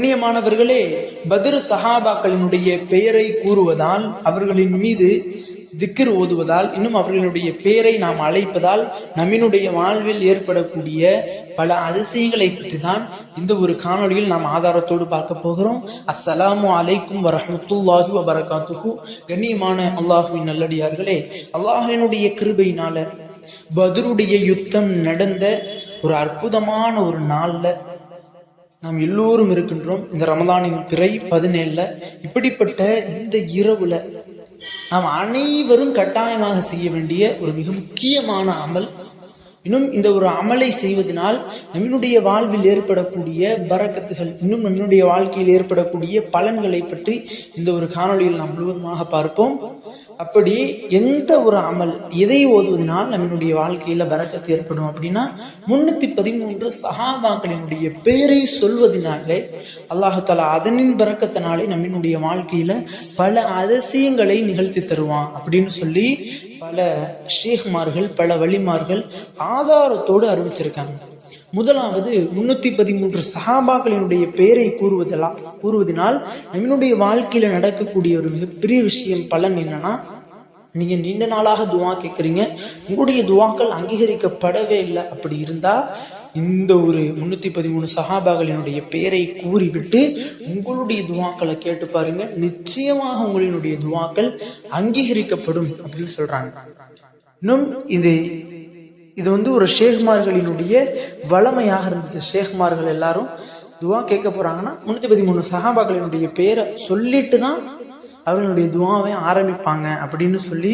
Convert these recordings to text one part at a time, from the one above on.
கண்ணியமானவர்களே பதிர் சஹாபாக்களினுடைய பெயரை கூறுவதால் அவர்களின் மீது திக்கர் ஓதுவதால் இன்னும் அவர்களுடைய பெயரை நாம் அழைப்பதால் நம்மினுடைய வாழ்வில் ஏற்படக்கூடிய பல அதிசயங்களை பற்றி தான் இந்த ஒரு காணொளியில் நாம் ஆதாரத்தோடு பார்க்க போகிறோம். அஸ்ஸலாமு அலைக்கும் வரஹ்மத்துல்லாஹி வபரகாத்துஹு. கண்ணியமான அல்லாஹுவின் நல்லடியார்களே அல்லாஹினுடைய கிருபையினால பதருடைய யுத்தம் நடந்த ஒரு அற்புதமான ஒரு நாளில் நாம் எல்லோரும் இருக்கின்றோம் இந்த ரமதானின் பிறை பதினேழுல. இப்படிப்பட்ட இந்த இரவுல நாம் அனைவரும் கட்டாயமாக செய்ய வேண்டிய ஒரு மிக முக்கியமான அமல். இன்னும் இந்த ஒரு அமலை செய்வதனால் நம்மளுடைய வாழ்வில் ஏற்படக்கூடிய பரக்கத்துகள் இன்னும் நம்மளுடைய வாழ்க்கையில் ஏற்படக்கூடிய பலன்களை பற்றி இந்த ஒரு காணொலியில் நாம் முழுவதுமாக பார்ப்போம். அப்படி எந்த ஒரு அமல் எதை ஓதுவதனால் நம்மளுடைய வாழ்க்கையில் பரக்கத்து ஏற்படும் அப்படின்னா முன்னூற்றி பதிமூன்று சஹாபாக்களினுடைய பெயரை சொல்வதனாலே அல்லாஹால அதனின் பறக்கத்தினாலே நம்மளுடைய வாழ்க்கையில் பல அதிசயங்களை நிகழ்த்தி தருவான் அப்படின்னு சொல்லி பல ஷேக்மார்கள் பல வழிமார்கள் ஆதாரத்தோடு அறிவிச்சிருக்காங்க. முதலாவது முன்னூத்தி பதிமூன்று சஹாபாக்களினுடைய பெயரை கூறுவதெல்லாம் கூறுவதனால் நம்மளுடைய வாழ்க்கையில நடக்கக்கூடிய ஒரு மிகப்பெரிய விஷயம் பலன் என்னன்னா நீங்க நீண்ட நாளாக துவா கேட்குறீங்க உங்களுடைய துவாக்கள் அங்கீகரிக்கப்படவே இல்லை. அப்படி இருந்தா இந்த ஒரு முன்னூத்தி பதிமூணு சஹாபாக்களினுடைய பெயரை கூறிவிட்டு உங்களுடைய துவாக்களை கேட்டு பாருங்க. நிச்சயமாக உங்களினுடைய துவாக்கள் அங்கீகரிக்கப்படும் அப்படின்னு சொல்றாங்க. இன்னும் இது இது வந்து ஒரு ஷேக்மார்களினுடைய வளமையாக இருந்துச்சு. ஷேக்மார்கள் எல்லாரும் துவா கேட்க போகிறாங்கன்னா முன்னூத்தி பதிமூணு சஹாபாக்களினுடைய பேரை சொல்லிட்டு தான் அவர்களுடைய துவாவை ஆரம்பிப்பாங்க அப்படின்னு சொல்லி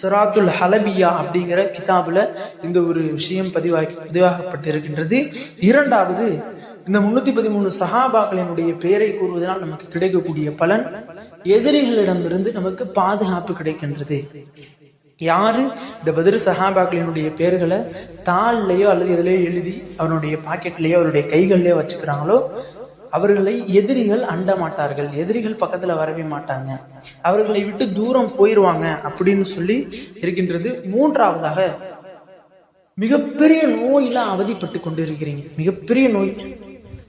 சுராத்துல் ஹலபியா அப்படிங்கிற கிதாபில் இந்த ஒரு விஷயம் பதிவாகி பதிவாகப்பட்டிருக்கின்றது. இரண்டாவது இந்த முன்னூத்தி பதிமூணு சஹாபாக்களினுடைய பெயரை கூறுவதனால் நமக்கு கிடைக்கக்கூடிய பலன் எதிரிகளிடமிருந்து நமக்கு பாதுகாப்பு கிடைக்கின்றது. யாரு? இந்த பதிரு சஹாபாக்களினுடைய பேர்களை தாள்லையோ அல்லது எதுலையோ எழுதி அவனுடைய பாக்கெட்லேயோ அவருடைய கைகள்லையோ வச்சுக்கிறாங்களோ அவர்களை எதிரிகள் அண்ட மாட்டார்கள். எதிரிகள் பக்கத்தில் வரவே மாட்டாங்க. அவர்களை விட்டு தூரம் போயிடுவாங்க அப்படின்னு சொல்லி இருக்கின்றது மூன்றாவதாக மிகப்பெரிய நோயில அவதிப்பட்டு கொண்டு இருக்கிறீங்க மிகப்பெரிய நோய்.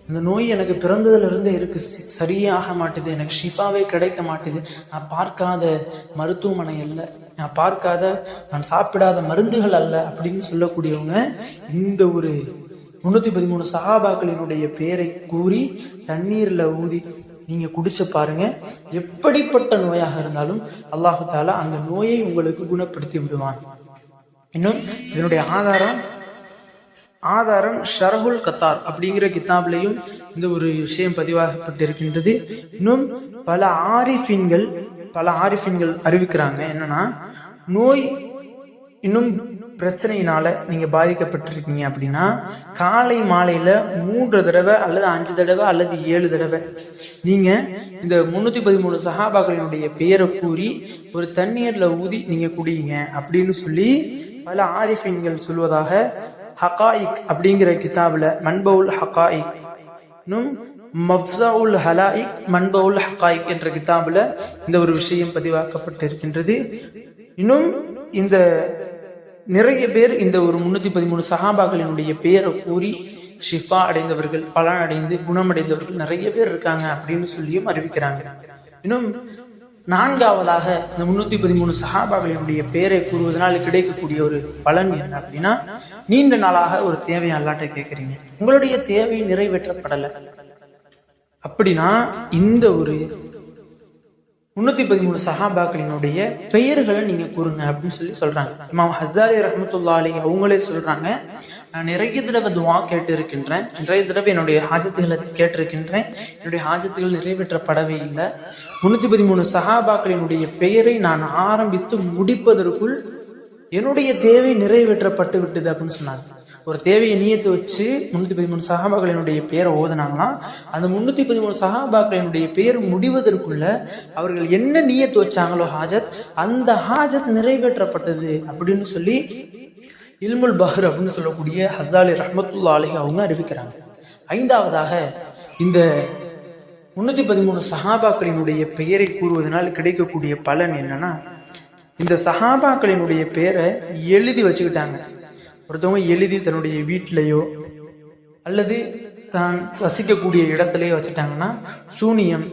அந்த நோய் எனக்கு பிறந்ததுலேருந்து இருக்கு. சரியாக மாட்டுது. எனக்கு ஷிஃபாவே கிடைக்க மாட்டுது. நான் பார்க்காத மருத்துவமனை இல்லை நான் பார்க்காத நான் சாப்பிடாத மருந்துகள் அல்ல அப்படின்னு சொல்லக்கூடியவங்க இந்த ஒரு முன்னூற்றி பதிமூணு சஹாபாக்களினுடைய பேரை கூறி தண்ணீரில் ஊதி நீங்கள் குடிச்சு பாருங்க. எப்படிப்பட்ட நோயாக இருந்தாலும் அல்லாஹு தாலா அந்த நோயை உங்களுக்கு குணப்படுத்தி விடுவான். இன்னும் இதனுடைய ஆதாரம் ஆதாரம் ஷரஹுல் கத்தார் அப்படிங்கிற கித்தாப்லையும் இந்த ஒரு விஷயம் பதிவாகப்பட்டிருக்கின்றது. இன்னும் பல ஆரிஃபின்கள் பல ஆரிஃபின்கள் அறிவிக்கிறாங்க. என்னன்னா நோய் இன்னும் பிரச்சனையினால நீங்க பாதிக்கப்பட்டிருக்கீங்க அப்படின்னா காலை மாலையில மூன்று தடவை அல்லது அஞ்சு தடவை அல்லது ஏழு தடவை நீங்க இந்த முன்னூத்தி பதிமூணு சஹாபாக்களினுடைய பெயரை கூறி ஒரு தண்ணீர்ல ஊதி நீங்க குடியுங்க அப்படின்னு சொல்லி பல ஆரிஃபின்கள் சொல்வதாக ஹகாயிக் அப்படிங்கிற கிதாபில் மண்பவுல் ஹகாயிக் இன்னும் மஃப்சாவுல் ஹலாயிக் மன்பவுல் ஹகாயிக் என்ற கிதாபில் இந்த ஒரு விஷயம் பதிவாக்கப்பட்டிருக்கின்றது. இன்னும் இந்த நிறைய பேர் இந்த ஒரு முன்னூத்தி பதிமூணு சஹாபாக்களினுடைய பேரை கூறி ஷிஃபா அடைந்தவர்கள் பலன் அடைந்து குணமடைந்தவர்கள் நிறைய பேர் இருக்காங்க அப்படின்னு சொல்லியும் அறிவிக்கிறாங்க. இன்னும் நான்காவதாக இந்த முன்னூத்தி பதிமூணு சஹாபாக்களினுடைய பெயரை கூறுவதனால் கிடைக்கக்கூடிய ஒரு பலன் என்ன அப்படின்னா நீண்ட நாளாக ஒரு தேவையை அல்லாட்ட கேட்குறீங்க. உங்களுடைய தேவை நிறைவேற்றப்படலை. அப்படின்னா இந்த ஒரு முன்னூத்தி பதிமூணு சஹாபாக்களினுடைய பெயர்களை நீங்க கூறுங்க அப்படின்னு சொல்லி சொல்றாங்க. இமாம் ஹசாலி ரஹமத்துல்லா அலி அவங்களே சொல்றாங்க. நான் நிறைய தடவை துவா கேட்டு இருக்கின்றேன் நிறைய தடவை என்னுடைய ஹாஜத்துகளை கேட்டிருக்கின்றேன். என்னுடைய ஹாஜத்துகள் நிறைவேற்றப்படவே இல்லை. முன்னூத்தி பதிமூணு சஹாபாக்களினுடைய பெயரை நான் ஆரம்பித்து முடிப்பதற்குள் என்னுடைய தேவை நிறைவேற்றப்பட்டு விட்டது அப்படின்னு சொன்னாங்க. ஒரு தேவையை நியத்து வச்சு முன்னூத்தி பதிமூணு சகாபாக்களினுடைய பேரை ஓதுனாங்களாம் அந்த முன்னூத்தி பதிமூணு சஹாபாக்களினுடைய பேர் முடிவதற்குள்ள அவர்கள் என்ன நீயத்து வச்சாங்களோ ஹாஜத் அந்த ஹாஜத் நிறைவேற்றப்பட்டது அப்படின்னு சொல்லி இல்முல் பஹர் அப்படின்னு சொல்லக்கூடிய ஹசாலி ரஹமத்துல்லா அலஹி அவங்க அறிவிக்கிறாங்க. ஐந்தாவதாக இந்த முன்னூத்தி பதிமூணு சஹாபாக்களினுடைய பெயரை கூறுவதனால் கிடைக்கக்கூடிய பலன் என்னன்னா இந்த சஹாபாக்களினுடைய பேரை எழுதி வச்சுக்கிட்டாங்க. ஒருத்தவங்க எழுதி தன்னுடைய வீட்டிலையோ அல்லது தான் வசிக்கக்கூடிய இடத்துலையோ வச்சுட்டாங்கன்னா சூனியம்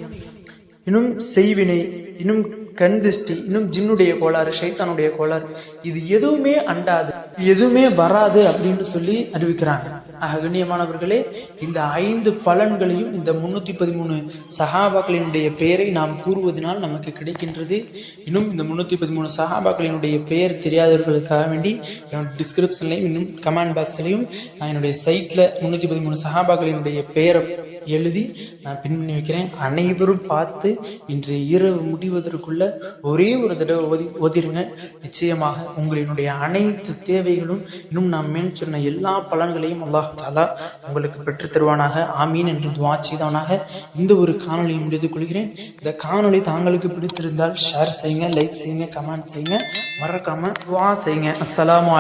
இன்னும் செய்வினை இன்னும் கண் திருஷ்டி இன்னும் ஜின்னுடைய கோளாறு ஷைத்தானுடைய கோளாறு. இது எதுவுமே அண்டாது எதுவுமே வராது அப்படின்னு சொல்லி அறிவிக்கிறாங்க. ஆக கண்ணியமானவர்களே இந்த ஐந்து பலன்களையும் இந்த முன்னூத்தி பதிமூணு சஹாபாக்களினுடைய பெயரை நாம் கூறுவதனால் நமக்கு கிடைக்கின்றது. இன்னும் இந்த முன்னூத்தி பதிமூணு சஹாபாக்களினுடைய பெயர் தெரியாதவர்களுக்காக வேண்டி என்னோட டிஸ்கிரிப்ஷன்லையும் இன்னும் கமெண்ட் பாக்ஸ்லையும் நான் என்னுடைய சைட்ல முன்னூத்தி பதிமூணு சஹாபாக்களினுடைய பெயரை எழுதி நான் பின் பண்ணி வைக்கிறேன். அனைவரும் பார்த்து இன்று இரவு முடிவதற்குள்ள ஒரே ஒரு தடவை ஓதி ஓதிருங்க. நிச்சயமாக உங்களினுடைய அனைத்து தேவைகளும் இன்னும் நாம் மேல் சொன்ன எல்லா பலன்களையும் அல்லாஹ் தாலா உங்களுக்கு பெற்றுத்தருவானாக ஆமீன் என்று துவா செய்தவனாக இந்த ஒரு காணொலியை முடித்துக் கொள்கிறேன். இந்த காணொளி தாங்களுக்கு பிடித்திருந்தால் ஷேர் செய்யுங்க லைக் செய்யுங்க கமெண்ட் செய்யுங்க. மறக்காம துவா செய்யுங்க. அஸ்லாம்